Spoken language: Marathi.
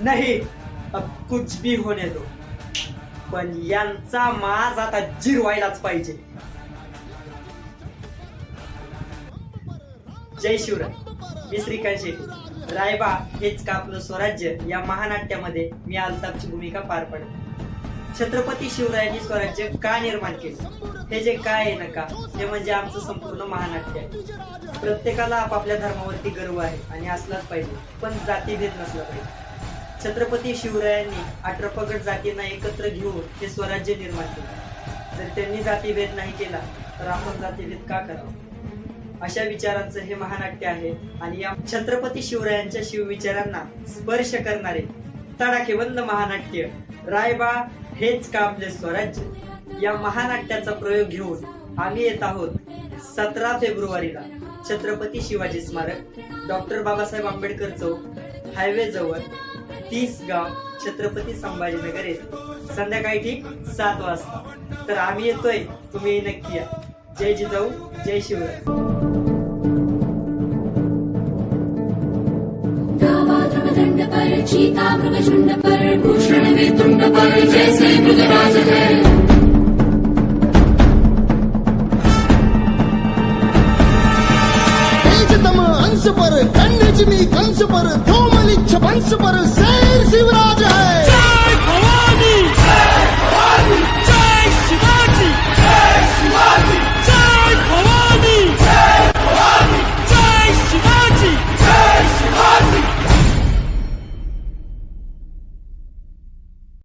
नाही अब कुछ भी होने दो. पण यांचा माज आता जिरवायलाच पाहिजे. जय शिवराय. मी श्रीकांत शेट्टी. रायबा हेच का आपलं स्वराज्य? या महानाट्यामध्ये मी अल्ताफची भूमिका पार पडली छत्रपती शिवरायांनी स्वराज्य का निर्माण केलं? हे जे काय आहे नका हे म्हणजे आमचं संपूर्ण महानाट्य आहे. प्रत्येकाला आपापल्या धर्मावरती गर्व आहे आणि असलाच पाहिजे पण जातीभेद नसला पाहिजे. छत्रपती शिवरायांनी अठरापगड जातींना एकत्र घेऊन हे स्वराज्य निर्माण केले. जर त्यांनी जातीभेद नाही केला तर आपण जातीभेद का करावा? अशा विचारांचं हे महानाट्य आहे आणि या छत्रपती शिवरायांच्या शिवविचारांना स्पर्श करणारे तडाखेबंद महानाट्य रायबा हेच का आपले स्वराज्य. या महानाट्याचा प्रयोग घेऊन आम्ही येत आहोत सतरा फेब्रुवारीला छत्रपती शिवाजी स्मारक डॉक्टर बाबासाहेब आंबेडकर चौक हायवे जवळ. तीस गाव छत्रपती संभाजीनगर येथे संध्याकाळी ठीक सात वाजता. तर आम्ही येतोय. तुम्ही नक्की या. जय जिजाऊ जय शिवराय. गावाद्रुमदंड पर चीता तेजतम अंश पर कन्या जिमी कंस पर धूमलिच्छ वंश पर शेर शिवराज